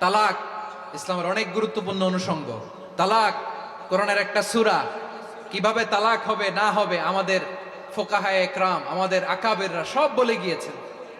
তালাক ইসলামের অনেক গুরুত্বপূর্ণ অনুষঙ্গ। তালাক কোরআনের একটা সূরা। কীভাবে তালাক হবে, না হবে, আমাদের ফোকাহায় একরাম, আমাদের আকাবেররা সব বলে গিয়েছেন।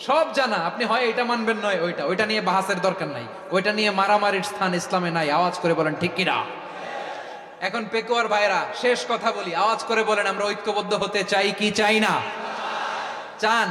সব জানা, আপনি হয় এটা মানবেন, নয় ওইটা। ওইটা নিয়ে বাহাসের দরকার নাই। ওইটা নিয়ে মারামারির স্থান ইসলামে নাই। আওয়াজ করে বলেন, ঠিক কিনা? এখন পেকুয়ার ভাইরা শেষ কথা বলি। আওয়াজ করে বলেন, আমরা ঐক্যবদ্ধ হতে চাই কি চাই না? চান।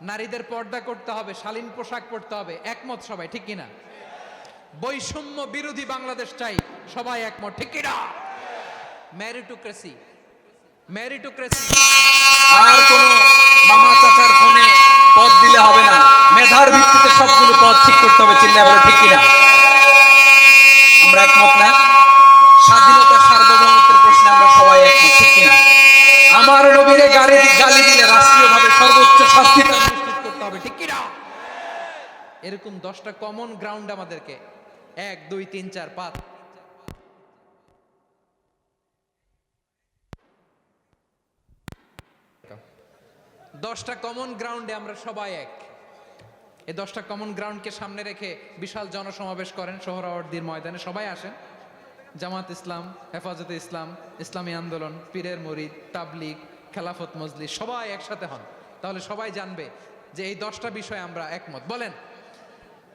নারীদের পর্দা করতে হবে, শালীন পোশাক পরতে হবে। একমত সবাই, ঠিক কিনা? বৈষম্য বিরোধী বাংলাদেশ চাই, সবাই একমত, ঠিক কিনা? ম্যারিটোক্রেসি ম্যারিটোক্রেসি আর কোন মামা চাচার ফোনে পদ দিলে হবে না। মেধার ভিত্তিতে সবগুলো পদ ঠিক করতে হবে চিল্লা বলো, ঠিক কিনা? আমরা একমত না? এরকম দশটা কমন গ্রাউন্ড আমাদেরকে। এক, দুই, তিন, চার, পাঁচ। দশটা কমন গ্রাউন্ডে আমরা সবাই এক। এই দশটা কমন গ্রাউন্ডকে সামনে রেখে বিশাল জনসমাবেশ করেন সোহরাওয়ার্দীর ময়দানে। সবাই আসেন। জামাত ইসলাম, হেফাজতে ইসলাম, ইসলামী আন্দোলন, পীরের মরিদ, তাবলিগ, খেলাফত মজলি সবাই একসাথে হন। তাহলে সবাই জানবে যে এই দশটা বিষয়ে আমরা একমত। বলেন।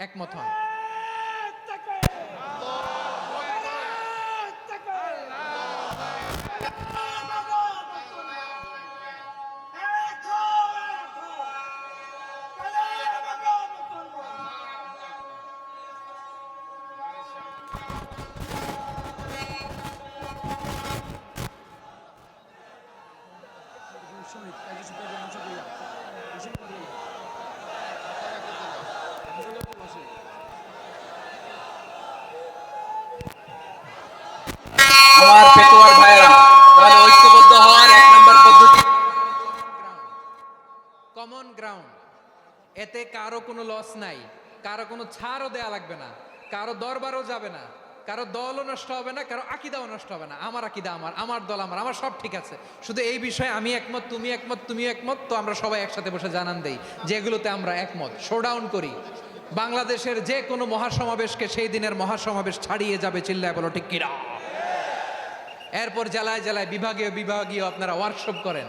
একমত হন। এতে কারও কোনো লস নাই। কারও কোনো ছাড়ও দেয়া লাগবে না। কারও দরবারও যাবে না। কারও দলও নষ্ট হবে না, কারও আকিদাও নষ্ট হবে না। আমার আকিদা আমার আমার দল আমার আমার সব ঠিক আছে। শুধু এই বিষয়ে আমি একমত, তুমি একমত তুমি একমত, তো আমরা সবাই একসাথে বসে জানান দেই, যেগুলোতে আমরা একমত। শোডাউন করি। বাংলাদেশের যে কোনো মহাসমাবেশকে সেই দিনের মহাসমাবেশ ছাড়িয়ে যাবে চিল্লায় বলো, ঠিক কিরা এরপর জেলায় জেলায় বিভাগীয় বিভাগীয় আপনারা ওয়ার্কশপ করেন।